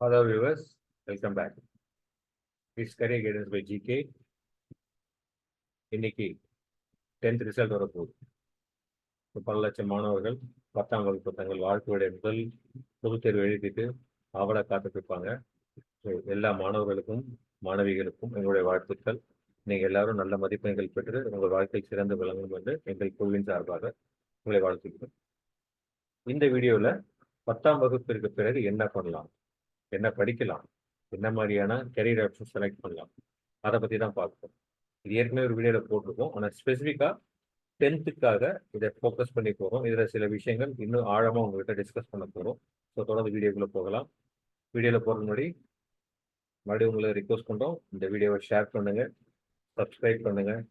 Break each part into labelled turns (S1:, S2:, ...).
S1: Hello viewers, welcome back. It's career guidance by GK. இன்னைக்கு tenth result வரப்போகுது. பல லட்சம் மாணவர்கள் பத்தாம் வகுப்பு தங்கள் வாழ்க்கையுடைய முதல் பொதுத் தேர்வு எழுதிட்டு ஆவலை காத்துட்டு இருப்பாங்க எல்லா மாணவர்களுக்கும் மாணவிகளுக்கும் எங்களுடைய வாழ்த்துக்கள். நீங்கள் எல்லாரும் நல்ல மதிப்பெண்கள் பெற்று உங்கள் வாழ்க்கையில் சிறந்து விளங்கும் என்று எங்கள் குழுவின் சார்பாக உங்களை வாழ்த்துக்கிறோம் இந்த வீடியோவில் பத்தாம் வகுப்பிற்கு பிறகு என்ன பண்ணலாம்? என்ன படிக்கலாம் என்ன மாதிரியான கெரியர் ஆப்ஷன் செலக்ட் பண்ணலாம் அதை பற்றி தான் பார்ப்போம். இது ஏற்கனவே ஒரு வீடியோவில் போட்டிருக்கோம். ஆனால் ஸ்பெசிஃபிக்காக டென்த்துக்காக இதை ஃபோக்கஸ் பண்ணி போகிறோம் இதில் சில விஷயங்கள் இன்னும் ஆழமாக உங்கள்கிட்ட டிஸ்கஸ் பண்ண போகிறோம் ஸோ தொடர்ந்து வீடியோக்குள்ளே போகலாம். வீடியோவில் போகிறது முன்னாடி மறுபடியும் உங்களை ரிக்வஸ்ட் பண்ணுறோம் இந்த வீடியோவை ஷேர் பண்ணுங்கள் சப்ஸ்கிரைப் பண்ணுங்கள்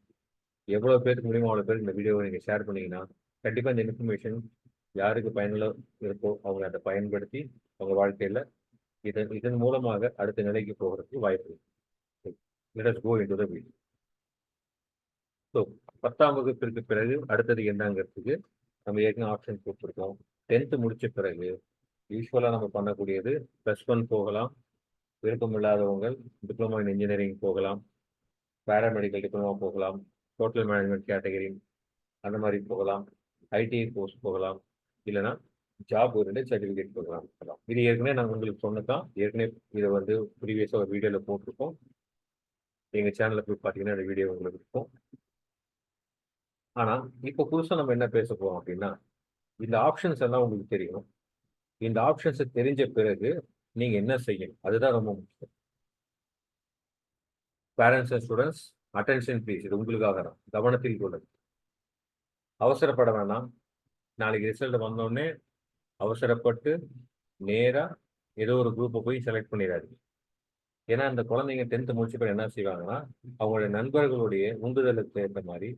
S1: எவ்வளோ பேருக்கு முடியுமோ அவ்வளோ பேருக்கு இந்த வீடியோவை நீங்கள் ஷேர் பண்ணிங்கன்னா கண்டிப்பாக இந்த இன்ஃபர்மேஷன் யாருக்கு பயனுள்ள இருக்கோ அவங்க அதை பயன்படுத்தி அவங்க வாழ்க்கையில் இதன் இதன் மூலமாக அடுத்த நிலைக்கு போகிறதுக்கு வாய்ப்பு இருக்கு. ஸோ பத்தாம் வகுப்பிற்கு பிறகு அடுத்தது என்னங்கிறதுக்கு நம்ம ஏற்கனவே ஆப்ஷன் கொடுத்துருக்கோம் டென்த்து முடிச்ச பிறகு யூஸ்வலாக நம்ம பண்ணக்கூடியது ப்ளஸ் ஒன் போகலாம். விருப்பம் இல்லாதவங்க டிப்ளமோ இன் இன்ஜினியரிங் போகலாம். பேராமெடிக்கல் டிப்ளமோ போகலாம். ஹோட்டல் மேனேஜ்மெண்ட் கேட்டகரி அந்த மாதிரி போகலாம். ஐடிஐ கோர்ஸ் போகலாம். இல்லைன்னா ஜாப் ஓரியன்ட் சர்டிஃபிகேட் ப்ரோக்ராம் இது ஏற்கனவே நாங்கள் உங்களுக்கு சொன்னதான் ஏற்கனவே இதை வந்து ப்ரீவியஸாக ஒரு வீடியோவில் போட்டிருக்கோம். எங்கள் சேனலில் போய் பார்த்தீங்கன்னா இந்த வீடியோ உங்களுக்கு இருக்கும். ஆனால் இப்போ புதுசாக நம்ம என்ன பேச போகிறோம் அப்படின்னா இந்த ஆப்ஷன்ஸ் எல்லாம் உங்களுக்கு தெரியும். இந்த ஆப்ஷன்ஸை தெரிஞ்ச பிறகு நீங்கள் என்ன செய்யணும்? அதுதான் ரொம்ப முக்கியம். Parents and students attention please இது உங்களுக்காக தான். கவனத்தில் கொள்ளுங்கள். அவசரப்பட வேணாம். நாளைக்கு ரிசல்ட் வந்தோடனே அவசரப்பட்டு நேராக ஏதோ ஒரு குரூப்பை போய் செலக்ட் பண்ணிடாதீங்க ஏன்னா அந்த குழந்தைங்க டென்த்து முடிச்ச பிறகு என்ன செய்வாங்கன்னா அவங்களுடைய நண்பர்களுடைய உந்துதலுக்கு ஏற்ற மாதிரி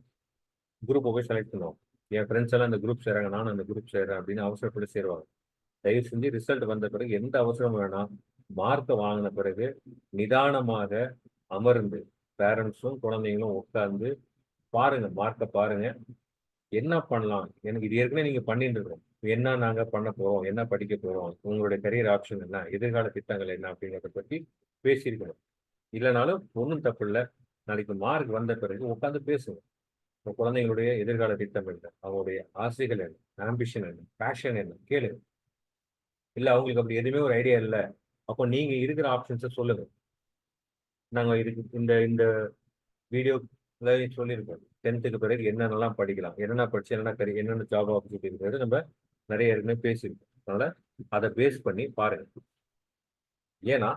S1: குரூப்பை போய் செலக்ட் பண்ணுவாங்க. என் ஃப்ரெண்ட்ஸ் எல்லாம் அந்த குரூப் சேராங்க நானும் அந்த குரூப் சேர்றேன் அப்படின்னு அவசரப்பட்டு சேருவாங்க. தயவு செஞ்சு ரிசல்ட் வந்த பிறகு எந்த அவசரம் வேணாம். மார்க்கை வாங்கின பிறகு நிதானமாக அமர்ந்து பேரண்ட்ஸும் குழந்தைங்களும் உட்கார்ந்து பாருங்க மார்க்கை பாருங்க. என்ன பண்ணலாம்? எனக்கு இது ஏற்கனவே நீங்க பண்ணிட்டு இருக்கோம். என்ன நாங்க பண்ண போறோம் என்ன படிக்க போறோம் உங்களுடைய கரியர் ஆப்ஷன் என்ன எதிர்கால திட்டங்கள் என்ன அப்படிங்கிறத பத்தி பேசியிருக்கணும். இல்லைனாலும் ஒன்றும் தப்பு இல்லை. நாளைக்கு மார்க் வந்த பிறகு உட்காந்து பேசுங்க. உங்க குழந்தைங்களுடைய எதிர்கால திட்டம் என்ன அவங்களுடைய ஆசைகள் என்ன ஆம்பிஷன் என்ன பேஷன் என்ன கேளுங்க. இல்லை அவங்களுக்கு அப்படி எதுவுமே ஒரு ஐடியா இல்லை. அப்போ நீங்க இருக்கிற ஆப்ஷன்ஸை சொல்லுங்க. நாங்க இதுக்கு இந்த இந்த வீடியோ சொல்லியிருக்கோம். டென்த்துக்கு பிறகு என்னென்னலாம் படிக்கலாம் என்னென்ன படிச்சு என்னென்ன கரு என்னென்ன ஜாப் ஆப்பர்ச்சுனிட்டி இருக்கிறது நம்ம நிறைய ஏற்கனவே பேசியிருக்கோம். அதனால அதை பேஸ் பண்ணி பாருங்க. ஏன்னா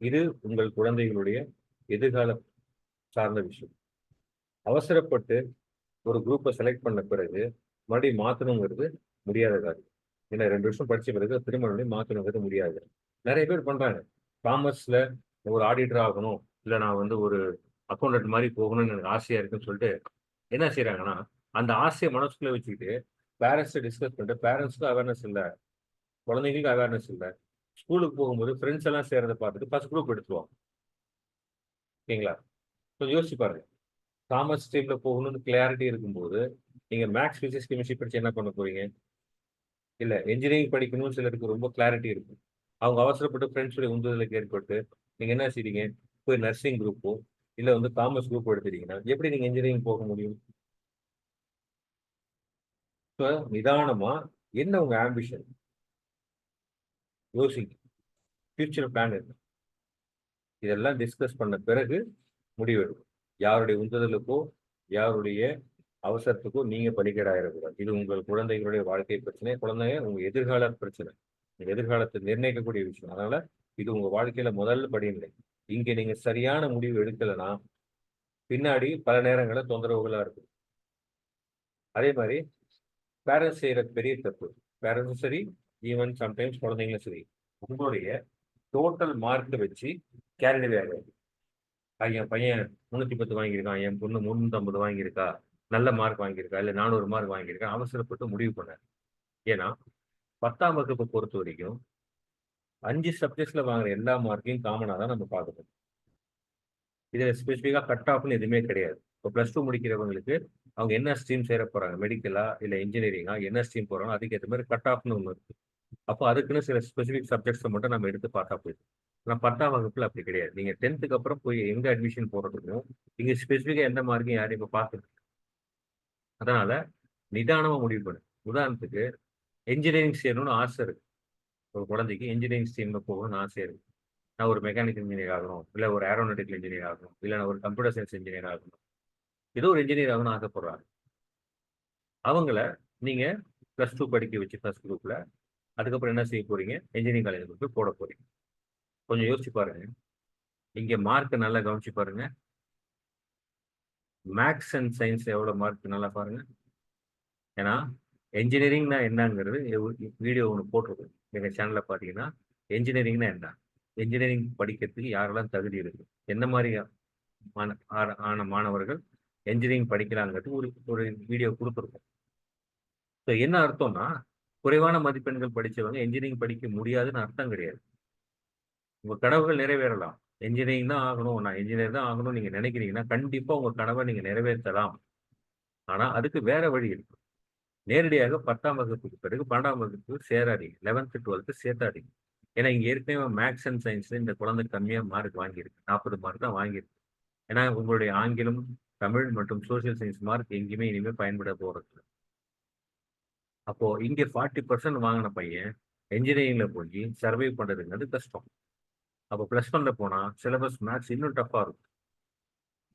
S1: இது உங்கள் குழந்தைகளுடைய எதிர்கால சார்ந்த விஷயம். அவசரப்பட்டு ஒரு குரூப்பை செலக்ட் பண்ண பிறகு மறுபடியும் மாற்றணுங்கிறது முடியாத காரியம். ஏன்னா ரெண்டு வருஷம் படித்த பிறகு திரும்ப மறுபடியும் மாற்றணுங்கிறது முடியாது. நிறைய பேர் பண்ணுறாங்க காமர்ஸில் ஒரு ஆடிட்டர் ஆகணும். இல்லை நான் வந்து ஒரு அக்கௌண்டன்ட் மாதிரி போகணும்னு எனக்கு ஆசையாக இருக்குன்னு சொல்லிட்டு என்ன செய்கிறாங்கன்னா அந்த ஆசையை மனசுக்குள்ளே வச்சுக்கிட்டு பேரண்ட்ஸை டிஸ்கஸ் பண்ணிட்டு பேரண்ட்ஸ்க்கும் அவேர்னஸ் இல்லை. குழந்தைங்களுக்கு அவேர்னஸ் இல்லை. ஸ்கூலுக்கு போகும்போது ஃப்ரெண்ட்ஸ் எல்லாம் சேர்றதை பார்த்துட்டு ஃபர்ஸ்ட் குரூப் எடுத்துருவோம். ஓகேங்களா? கொஞ்சம் யோசிச்சு பாருங்க. காமர்ஸ் ஸ்ட்ரீமில் போகணும்னு கிளாரிட்டி இருக்கும்போது நீங்கள் மேக்ஸ் பிசிக்ஸ் கெமிஸ்ட்ரி படித்து என்ன பண்ண போகிறீங்க இல்லை இன்ஜினியரிங் படிக்கணும்னு சிலருக்கு ரொம்ப கிளாரிட்டி இருக்கும். அவங்க அவசரப்பட்டு ஃப்ரெண்ட்ஸுடைய உந்துதலுக்கு ஏற்பட்டு நீங்கள் என்ன செய்றீங்க? போய் நர்சிங் குரூப்போ இல்லை வந்து காமர்ஸ் குரூப் எடுத்துட்டீங்கன்னா எப்படி நீங்கள் இன்ஜினியரிங் போக முடியும்? இப்போ நிதானமா என்ன உங்க ஆம்பிஷன் யோசிங்க. ஃபியூச்சர் பிளான் என்ன? இதெல்லாம் டிஸ்கஸ் பண்ண பிறகு முடிவெடுக்கும் யாருடைய உந்துதலுக்கோ யாருடைய அவசரத்துக்கோ நீங்க பலிகேடாயிடக்கூடாது இது உங்கள் குழந்தைகளுடைய வாழ்க்கை பிரச்சனை குழந்தைங்க உங்க எதிர்கால பிரச்சனை. எதிர்காலத்தை நிர்ணயிக்கக்கூடிய விஷயம். அதனால இது உங்க வாழ்க்கையில முதல் படிநிலை. இங்க நீங்க சரியான முடிவு எடுக்கலைன்னா பின்னாடி பல நேரங்களில் தொந்தரவுகளா இருக்கும். அதே மாதிரி பேரண்ட்ஸ் செய்யறது பெரிய தப்பு. பேரண்ட்ஸும் சரி ஈவன் சம்டைம்ஸ் குழந்தைங்களும் சரி உங்களுடைய டோட்டல் மார்க்கை வச்சு கேரளவே ஆகாது. என் பையன் முந்நூற்றி பத்து வாங்கியிருக்கான் என் பொண்ணு முந்நூற்றம்பது வாங்கியிருக்கா நல்ல மார்க் வாங்கியிருக்கா இல்லை நானூறு மார்க் வாங்கியிருக்கா அவசரப்பட்டு முடிவு பண்ணார். ஏன்னா பத்தாம் வகுப்பை பொறுத்த வரைக்கும் அஞ்சு சப்ஜெக்ட்ஸில் வாங்குற எல்லா மார்க்கையும் காமனாக தான் நம்ம பார்க்கணும் இதில் ஸ்பெசிஃபிக்காக கட் ஆஃப்னு எதுவுமே கிடையாது. இப்போ ப்ளஸ் டூ முடிக்கிறவங்களுக்கு அவங்க என்ன ஸ்ட்ரீம் சேர போகிறாங்க மெடிக்கலா இல்லை இன்ஜினியரிங்கா என்ன ஸ்ட்ரீம் போகிறாங்க அதுக்கேற்ற மாதிரி கட் ஆஃப்னு ஒன்று இருக்குது அப்போ அதுக்குன்னு சில ஸ்பெசிஃபிக் சப்ஜெக்ட்ஸை மட்டும் நம்ம எடுத்து பார்த்தா போயிடும் ஆனால் பத்தாம் வகுப்பில் அப்படி கிடையாது. நீங்கள் டென்த்துக்கு அப்புறம் போய் எங்கே அட்மிஷன் போடுறதுக்கும் இங்கே ஸ்பெசிஃபிக்காக எந்த மார்க்கும் யாரையும் இப்போ பார்த்துருக்கு அதனால் நிதானமாக முடிவு பண்ணு. உதாரணத்துக்கு என்ஜினியரிங் செய்யணும்னு ஆசை இருக்குது ஒரு குழந்தைக்கு இன்ஜினியரிங் ஸ்ட்ரீமில் போகணும்னு ஆசை இருக்குது நான் ஒரு மெக்கானிக்கல் இன்ஜினியர் ஆகணும் இல்லை ஒரு ஏரோநாட்டிக்கல் இன்ஜினியர் ஆகணும் இல்லை நான் ஒரு கம்ப்யூட்டர் சயின்ஸ் இன்ஜினியர் ஆகணும். ஏதோ ஒரு இன்ஜினியர் ஆகணும்னு ஆசைப்படுறாங்க அவங்கள நீங்க ப்ளஸ் டூ படிக்க வச்சு ஃபர்ஸ்ட் குரூப்ல அதுக்கப்புறம் என்ன செய்ய போறீங்க? இன்ஜினியரிங் காலேஜ் போய் போட போறீங்க. கொஞ்சம் யோசிச்சு பாருங்க. இங்க மார்க் நல்லா கவனிச்சு பாருங்க. மேக்ஸ் அண்ட் சயின்ஸ் எவ்வளோ மார்க் நல்லா பாருங்க. ஏன்னா என்ஜினியரிங்னா என்னங்கிறது வீடியோ ஒன்று போட்டிருக்கோம் எங்கள் சேனலில் பார்த்தீங்கன்னா என்ஜினியரிங்னா என்ன? என்ஜினியரிங் படிக்கிறதுக்கு யாரெல்லாம் தகுதி இருக்கு? என்ன மாதிரி ஆன மாணவர்கள் என்ஜினியரிங் படிக்கிறாங்கிறது ஒரு ஒரு வீடியோ கொடுத்துருக்கோம். ஸோ என்ன அர்த்தம்னா குறைவான மதிப்பெண்கள் படிச்சவங்க என்ஜினியரிங் படிக்க முடியாதுன்னு அர்த்தம் கிடையாது. உங்கள் கனவுகள் நிறைவேறலாம். என்ஜினியரிங் தான் ஆகணும். நான் என்ஜினியர் தான் ஆகணும்னு நீங்க நினைக்கிறீங்கன்னா கண்டிப்பாக உங்க கனவை நீங்கள் நிறைவேற்றலாம். ஆனால் அதுக்கு வேற வழி இருக்கு. நேரடியாக பத்தாம் வகுப்புக்கு பிறகு பன்னெண்டாம் வகுப்பு சேராதீங்க. Eleventh twelfth சேர்த்தாதீங்க. ஏன்னா இங்கே ஏற்கனவே மேக்ஸ் அண்ட் சயின்ஸ்ல இந்த குழந்தை கம்மியாக மார்க் வாங்கியிருக்கு. நாற்பது மார்க் தான் வாங்கியிருக்கு. ஏன்னா உங்களுடைய ஆங்கிலம் தமிழ் மற்றும் சோசியல் சயின்ஸ் மார்க் எங்கேயுமே இனிமே பயன்பட போறது அப்போ இங்கே ஃபார்ட்டி பர்சன்ட் வாங்கின பையன் என்ஜினியரிங்ல போய் சர்வை பண்றதுங்கிறது கஷ்டம். அப்போ ப்ளஸ் ஒன்ல போனா சிலபஸ் மேக்ஸ் இன்னும் டஃப்பா இருக்கும்.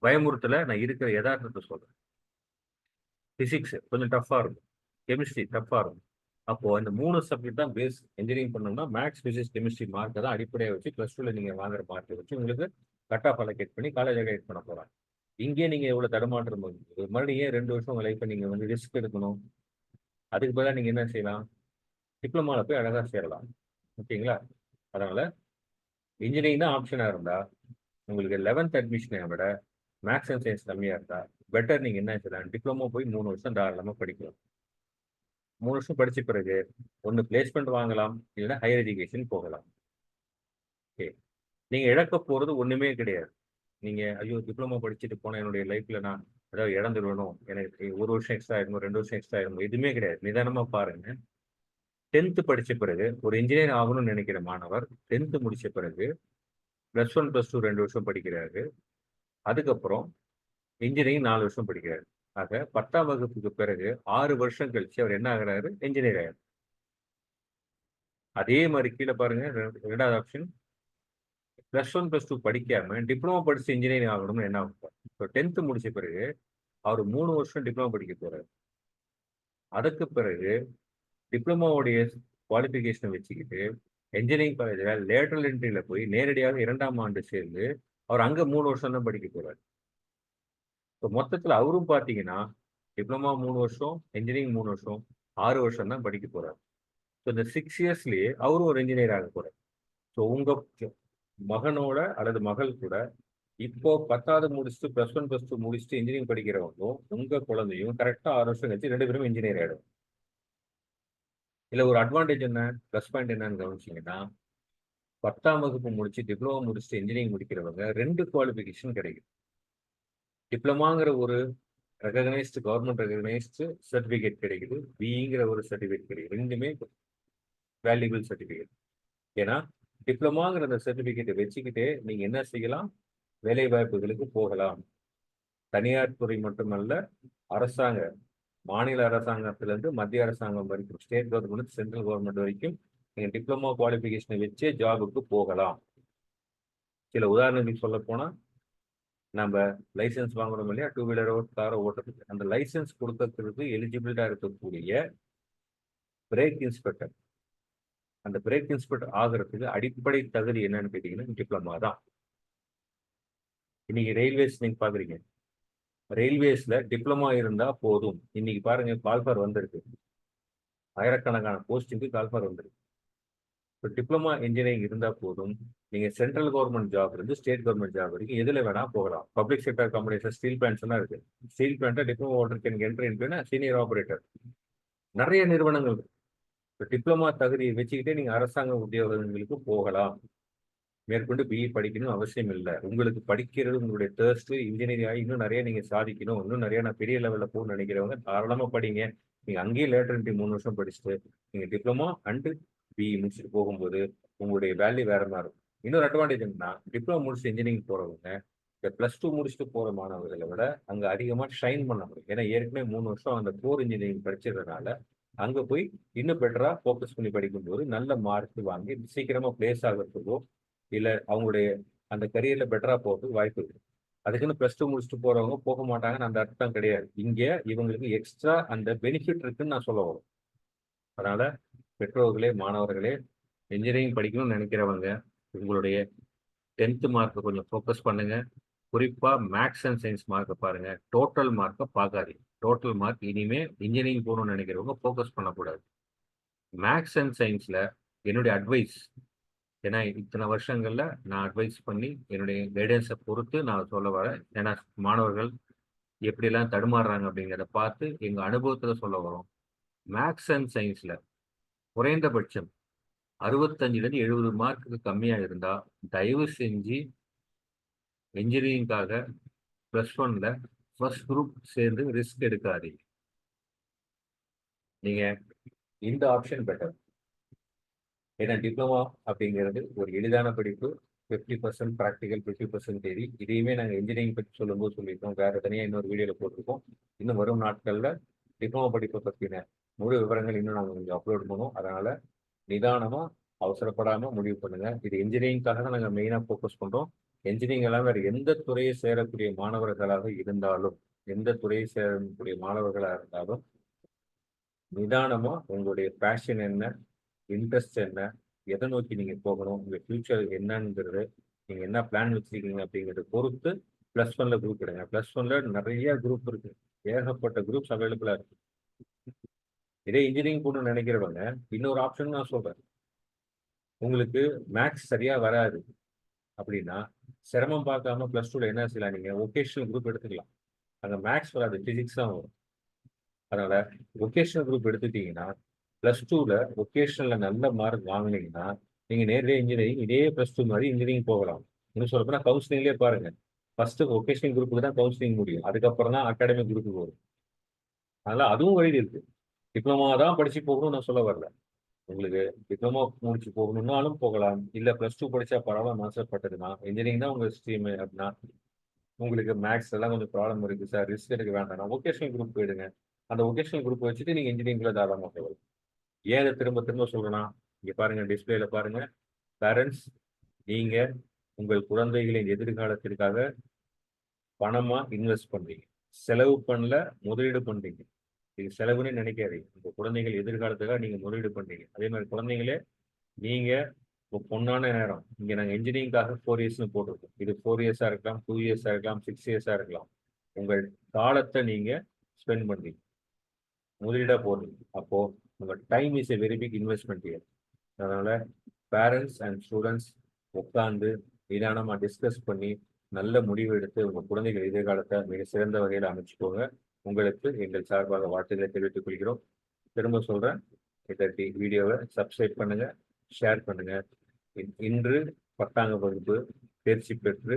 S1: பயமுறுத்தல நான் இருக்கிற யதார்த்தத்தை சொல்றேன். பிசிக்ஸ் கொஞ்சம் டஃப்பா இருக்கும். கெமிஸ்ட்ரி டஃப்பா இருக்கும். அப்போ இந்த மூணு சப்ஜெக்ட் தான் பேஸ் இன்ஜினியரிங் பண்ணோம்னா மேக்ஸ் பிசிக்ஸ் கெமிஸ்ட்ரி மார்க்கை தான் அடிப்படையாக வச்சு ப்ளஸ் டூல நீங்க வாங்குற மார்க்கை வச்சு உங்களுக்கு கட் ஆஃப் அலோகேட் பண்ணி காலேஜ் அலோகேட் பண்ண போறாங்க. இங்கே நீங்க எவ்வளவு தடுமாற்றம் மறுபடியும் ஏன் ரெண்டு வருஷம் உங்க லைஃப்பை நீங்க வந்து ரிஸ்க் எடுக்கணும்? அதுக்கு பதிலாக நீங்க என்ன செய்யலாம்? டிப்ளமாவில் போய் அழகா சேரலாம். ஓகேங்களா? அதனால இன்ஜினியரிங் தான் ஆப்ஷனா இருந்தா உங்களுக்கு லெவன்த் அட்மிஷனை விட மேக்ஸ் அண்ட் சயின்ஸ் கம்மியா இருந்தா பெட்டர் நீங்க என்ன செய்யலாம்? டிப்ளமோ போய் மூணு வருஷம் தாராளமா படிக்கலாம். மூணு வருஷம் படிச்ச பிறகு ஒன்று பிளேஸ்மெண்ட் வாங்கலாம் இல்லைன்னா ஹையர் எஜுகேஷன் போகலாம். ஓகே நீங்க இழக்க போறது ஒண்ணுமே கிடையாது. நீங்க ஐயோ டிப்ளமோ படிச்சுட்டு போன என்னுடைய லைஃப்ல நான் ஏதாவது இழந்துடணும் எனக்கு ஒரு வருஷம் எக்ஸ்ட்ரா ஆயிருமோ ரெண்டு வருஷம் எக்ஸ்ட்ரா ஆயிருமோ எதுவுமே கிடையாது. நிதானமா பாருங்க. டென்த்து படிச்ச பிறகு ஒரு இன்ஜினியர் ஆகணும்னு நினைக்கிற மாணவர் டென்த்து முடிச்ச பிறகு ப்ளஸ் ஒன் ப்ளஸ் டூ ரெண்டு வருஷம் படிக்கிறாரு. அதுக்கப்புறம் இன்ஜினியரிங் நாலு வருஷம் படிக்கிறாரு. ஆக பத்தாம் வகுப்புக்கு பிறகு ஆறு வருஷம் கழிச்சு அவர் என்ன ஆகிறாரு? இன்ஜினியர் ஆகிறார் அதே மாதிரி கீழே பாருங்க ரெ- ரெண்டாவது option plus one plus two படிக்காம டிப்ளமோ படிச்சு இன்ஜினியரிங் ஆகணும்னு என்ன ஆகும்? இப்போ டென்த்து முடிச்ச பிறகு அவர் மூணு வருஷம் டிப்ளமோ படிக்க போறாரு. அதுக்கு பிறகு டிப்ளமோவுடைய குவாலிஃபிகேஷனை வச்சுக்கிட்டு இன்ஜினியரிங் காலேஜில் லேட்டரல் என்ட்ரியில் போய் நேரடியாக இரண்டாம் ஆண்டு சேர்ந்து அவர் அங்கே மூணு வருஷம் தான் படிக்க போறாரு. இப்போ மொத்தத்தில் அவரும் பார்த்தீங்கன்னா டிப்ளமா மூணு வருஷம் இன்ஜினியரிங் மூணு வருஷம் ஆறு வருஷம் தான் படிக்க போகிறார் ஸோ இந்த சிக்ஸ் இயர்ஸ்லேயே அவரும் ஒரு இன்ஜினியர் ஆக போறாரு. ஸோ உங்க மகனோட அல்லது மகள் கூட இப்போ பத்தாவது முடிச்சுட்டு ப்ளஸ் ஒன் ப்ளஸ் டூ முடிச்சுட்டு இன்ஜினியரிங் படிக்கிறவங்களும் உங்க குழந்தையும் கரெக்டாக ஆறு வருஷம் கழிச்சு ரெண்டு பேரும் இன்ஜினியர் ஆயிடும் இல்ல ஒரு அட்வான்டேஜ் என்ன? ப்ளஸ் பாயிண்ட் என்னன்னு கவனிச்சீங்கன்னா பத்தாம் வகுப்பு முடிச்சு டிப்ளமோ முடிச்சுட்டு இன்ஜினியரிங் முடிக்கிறவங்க ரெண்டு குவாலிஃபிகேஷன் கிடைக்கும். டிப்ளமாங்கிற ஒரு ரெகனைஸ்டு கவர்மெண்ட் ரெகனைஸ்டு சர்டிஃபிகேட் கிடைக்குது. பிங்கிற ஒரு சர்டிஃபிகேட் கிடைக்குது. ரெண்டுமே வேல்யூபிள் சர்டிஃபிகேட் ஏன்னா டிப்ளமாங்கிற அந்த சர்டிஃபிகேட்டை வச்சுக்கிட்டே நீங்கள் என்ன செய்யலாம்? வேலை வாய்ப்புகளுக்கு போகலாம். தனியார் துறை மட்டுமல்ல அரசாங்க மாநில அரசாங்கத்திலிருந்து மத்திய அரசாங்கம் வரைக்கும் ஸ்டேட் கவர்மெண்ட் சென்ட்ரல் கவர்மெண்ட் வரைக்கும் நீங்கள் டிப்ளமோ குவாலிஃபிகேஷனை வச்சே ஜாபுக்கு போகலாம். சில உதாரணங்கள் சொல்ல போனால் நம்ம லைசன்ஸ் வாங்குறோம் இல்லையா? டூ வீலரோ காரோ ஓட்டுறதுக்கு. அந்த லைசென்ஸ் கொடுக்கறதுக்கு எலிஜிபிலிட்டா இருக்கக்கூடிய பிரேக் இன்ஸ்பெக்டர் அந்த பிரேக் இன்ஸ்பெக்டர் ஆகிறதுக்கு அடிப்படை தகுதி என்னன்னு கேட்டீங்கன்னா டிப்ளமா தான். இன்னைக்கு ரயில்வேஸ் நீங்க பாக்குறீங்க. ரயில்வேஸ்ல டிப்ளமா இருந்தா போதும். இன்னைக்கு பாருங்க கால்ஃபார் வந்திருக்கு. ஆயிரக்கணக்கான போஸ்டிங்க்கு கால்ஃபார் வந்திருக்கு. இப்போ டிப்ளமா இன்ஜினியரிங் இருந்தால் போதும். நீங்கள் சென்ட்ரல் கவர்மெண்ட் ஜாப் இருந்து ஸ்டேட் கவர்மெண்ட் ஜாப் வரைக்கும் எதில் வேணால் போகலாம். பப்ளிக் செக்டர் கம்பெனிஸில் ஸ்டீல் பிளான்ஸ் எல்லாம் ஸ்டீல் பிளான்ட்டை டிப்ளமா ஓட்டர் கேன் என்ட்ரி இன்டுனா சீனியர் ஆப்ரேட்டர் நிறைய நிறுவனங்கள் இருக்கு. இப்போ டிப்ளமா தகுதியை வச்சுக்கிட்டே நீங்கள் அரசாங்க உத்தியோகங்களுக்கு போகலாம். மேற்கொண்டு பிஇ படிக்கணும் அவசியம் இல்லை. உங்களுக்கு படிக்கிறது உங்களுடைய தேர்ஸ்ட்டு இன்ஜினியரிங் ஆகி இன்னும் நிறைய நீங்கள் சாதிக்கணும். இன்னும் நிறைய நான் பெரிய லெவலில் போகணும்னு நினைக்கிறவங்க தாராளமாக படிங்க. நீங்கள் அங்கேயே லேட்டர் மூணு வருஷம் படிச்சுட்டு நீங்கள் டிப்ளமா அண்டு பிஇ முடிச்சுட்டு போகும்போது உங்களுடைய வேல்யூ வேற மாதிரி இருக்கும். இன்னொரு அட்வான்டேஜ் என்னன்னா டிப்ளமோ முடிச்சு இன்ஜினியரிங் போகிறவங்க இந்த ப்ளஸ் டூ முடிச்சுட்டு போகிற மாணவர்களை விட அங்கே அதிகமாக ஷைன் பண்ண முடியும். ஏன்னா ஏற்கனவே மூணு வருஷம் அந்த கோர் இன்ஜினியரிங் படிச்சதுனால அங்க போய் இன்னும் பெட்டரா ஃபோக்கஸ் பண்ணி படிக்கும்போது நல்ல மார்க் வாங்கி சீக்கிரமா பிளேஸ் ஆகிறதுக்கோ இல்ல அவங்களுடைய அந்த கரியர்ல பெட்டரா போகிறதுக்கு வாய்ப்பு இருக்கு. அதுக்குன்னு ப்ளஸ் டூ முடிச்சுட்டு போறவங்க போக மாட்டாங்கன்னு அந்த அர்த்தம் கிடையாது. இங்க இவங்களுக்கு எக்ஸ்ட்ரா அந்த பெனிஃபிட் இருக்குன்னு நான் சொல்ல வரும் அதனால பெற்றோர்களே மாணவர்களே இன்ஜினியரிங் படிக்கணும்னு நினைக்கிறவங்க உங்களுடைய டென்த்து மார்க்கை கொஞ்சம் ஃபோக்கஸ் பண்ணுங்க. குறிப்பாக மேக்ஸ் அண்ட் சயின்ஸ் மார்க்கை பாருங்க. டோட்டல் மார்க்கை பார்க்காதீங்க. டோட்டல் மார்க் இனிமே இன்ஜினியரிங் போகணும்னு நினைக்கிறவங்க ஃபோக்கஸ் பண்ணக்கூடாது. மேக்ஸ் அண்ட் சயின்ஸில் என்னுடைய அட்வைஸ் ஏன்னா இத்தனை வருஷங்களில் நான் அட்வைஸ் பண்ணி என்னுடைய கைடன்ஸை பொறுத்து நான் சொல்ல வரேன் ஏன்னா மாணவர்கள் எப்படிலாம் தடுமாறுறாங்க அப்படிங்கிறத பார்த்து எங்கள் அனுபவத்தில் சொல்ல வரோம். மேக்ஸ் அண்ட் சயின்ஸில் குறைந்தபட்சம் அறுபத்தஞ்சிலேருந்து எழுபது மார்க்குக்கு கம்மியாக இருந்தால் தயவு செஞ்சு இன்ஜினியரிங்காக ப்ளஸ் ஒனில் ஃபர்ஸ்ட் குரூப் சேர்ந்து ரிஸ்க் எடுக்காதீங்க. நீங்க இந்த ஆப்ஷன் பெட்டர். ஏன்னா டிப்ளமா அப்படிங்கிறது ஒரு எளிதான படிப்பு. Fifty percent practical fifty percent தேதி இதையுமே நாங்கள் இன்ஜினியரிங் பற்றி சொல்லும்போது சொல்லியிருக்கோம். வேறு தனியாக இன்னொரு வீடியோவில் போட்டிருக்கோம். இன்னும் வரும் நாட்களில் டிப்ளமா படிப்பை பற்றின முழு விவரங்கள் இன்னும் நாங்கள் கொஞ்சம் அப்லோட் பண்ணுவோம். அதனால் நிதானமாக அவசரப்படாமல் முடிவு பண்ணுங்கள் இது இன்ஜினியரிங்காக தான் நாங்கள் மெயினாக ஃபோக்கஸ் பண்ணுறோம் இன்ஜினியரிங் எல்லாம் வேறு எந்த துறையை சேரக்கூடிய மாணவர்களாக இருந்தாலும் எந்த துறையை சேரக்கூடிய மாணவர்களாக இருந்தாலும் நிதானமாக உங்களுடைய பேஷன் என்ன இன்ட்ரெஸ்ட் என்ன எதை நோக்கி நீங்கள் போகணும் உங்கள் ஃப்யூச்சர் என்னங்கிறது நீங்கள் என்ன பிளான் வச்சுருக்கீங்க அப்படிங்கிறத பொறுத்து ப்ளஸ் ஒன்ல குரூப் எடுங்க. ப்ளஸ் ஒன்ல நிறைய குரூப் இருக்கு. ஏகப்பட்ட குரூப்ஸ் அவைலபிளாக இருக்கு. இதே இன்ஜினியரிங் போகணும்னு நினைக்கிறவங்க இன்னொரு ஆப்ஷன் நான் சொல்கிறேன் உங்களுக்கு மேக்ஸ் சரியாக வராது. அப்படின்னா சிரமம் பார்க்காம பிளஸ் டூல என்ன செய்யலாம்? நீங்க ஒகேஷனல் குரூப் எடுத்துக்கலாம். அங்கே மேக்ஸ் வராது பிசிக்ஸ் தான் வரும். அதனால ஒகேஷனல் குரூப் எடுத்துட்டீங்கன்னா ப்ளஸ் டூவில் ஒகேஷனில் நல்ல மார்க் வாங்கினீங்கன்னா நீங்கள் நேரடியாக இன்ஜினியரிங் இதே ப்ளஸ் டூ மாதிரி இன்ஜினியரிங் போகலாம். இன்னும் சொல்லப்போனால் கவுன்சிலிங்லேயே பாருங்க. ஃபர்ஸ்ட் ஒகேஷனல் குரூப்புக்கு தான் கவுன்சிலிங் முடியும். அதுக்கப்புறம் தான் அகாடமிக் குரூப்புக்கு வரும். அதனால அதுவும் வழி இருக்கு. டிப்ளமா தான் படிச்சு போகணும்னு நான் சொல்ல வரல. உங்களுக்கு டிப்ளமோ முடிச்சு போகணும்னாலும் போகலாம். இல்லை ப்ளஸ் டூ படிச்சா பரவாயில்ல ஆசைப்பட்டதுன்னா இன்ஜினியரிங் தான் உங்கள் ஸ்ட்ரீம் அப்படின்னா உங்களுக்கு மேக்ஸ் எல்லாம் கொஞ்சம் ப்ராப்ளம் இருக்கு சார் ரிஸ்க் எடுக்க வேண்டாம். ஒகேஷனல் குரூப் போயிடுங்க. அந்த ஒகேஷனல் குரூப் வச்சுட்டு நீங்கள் இன்ஜினியரிங்ல தாராளமாக போகலாம். ஏன் அதை திரும்ப திரும்ப சொல்றேன்னா இங்க பாருங்க டிஸ்பிளேல பாருங்க. பேரண்ட்ஸ் நீங்க உங்கள் குழந்தைகளின் எதிர்காலத்திற்காக பணமா இன்வெஸ்ட் பண்றீங்க. செலவு பண்ணல முதலீடு பண்றீங்க. இது செலவுன்னு நினைக்காதீங்க. உங்கள் குழந்தைகள் எதிர்காலத்துக்காக நீங்க முதலீடு பண்ணீங்க அதே மாதிரி குழந்தைங்களே நீங்க இப்போ பொண்ணான நேரம். இங்க நாங்கள் இன்ஜினியரிங்காக ஃபோர் இயர்ஸ்னு போட்டிருக்கோம். இது ஃபோர் இயர்ஸா இருக்கலாம் டூ இயர்ஸா இருக்கலாம் சிக்ஸ் இயர்ஸா இருக்கலாம். உங்கள் காலத்தை நீங்க ஸ்பெண்ட் பண்ணுறீங்க முதலீடா போடுறீங்க. அப்போ உங்க time is a very big investment year அதனால பேரண்ட்ஸ் அண்ட் ஸ்டூடெண்ட்ஸ் உட்காந்து நிதானமாக டிஸ்கஸ் பண்ணி நல்ல முடிவு எடுத்து உங்கள் குழந்தைகள் எதிர்காலத்தை மிக சிறந்த வகையில் அமைச்சுக்கோங்க. உங்களுக்கு எங்கள் சார்பாக வாழ்த்துக்களை தெரிவித்துக் கொள்கிறோம். திரும்ப சொல்றேன் இதற்கு வீடியோவை சப்ஸ்கிரைப் பண்ணுங்க ஷேர் பண்ணுங்க. இன்று பத்தாங்க வகுப்பு தேர்ச்சி பெற்று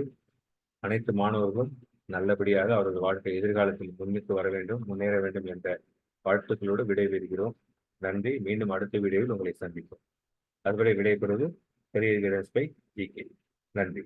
S1: அனைத்து மாணவர்களும் நல்லபடியாக அவரது வாழ்க்கை எதிர்காலத்தில் முன்னிட்டு வர வேண்டும் முன்னேற வேண்டும் என்ற வாழ்த்துக்களோடு விடைபெறுகிறோம். நன்றி மீண்டும் அடுத்த வீடியோவில் உங்களை சந்திப்போம். அதுவரை விடைபெறுவது பெரிய பை ஜி கே. நன்றி.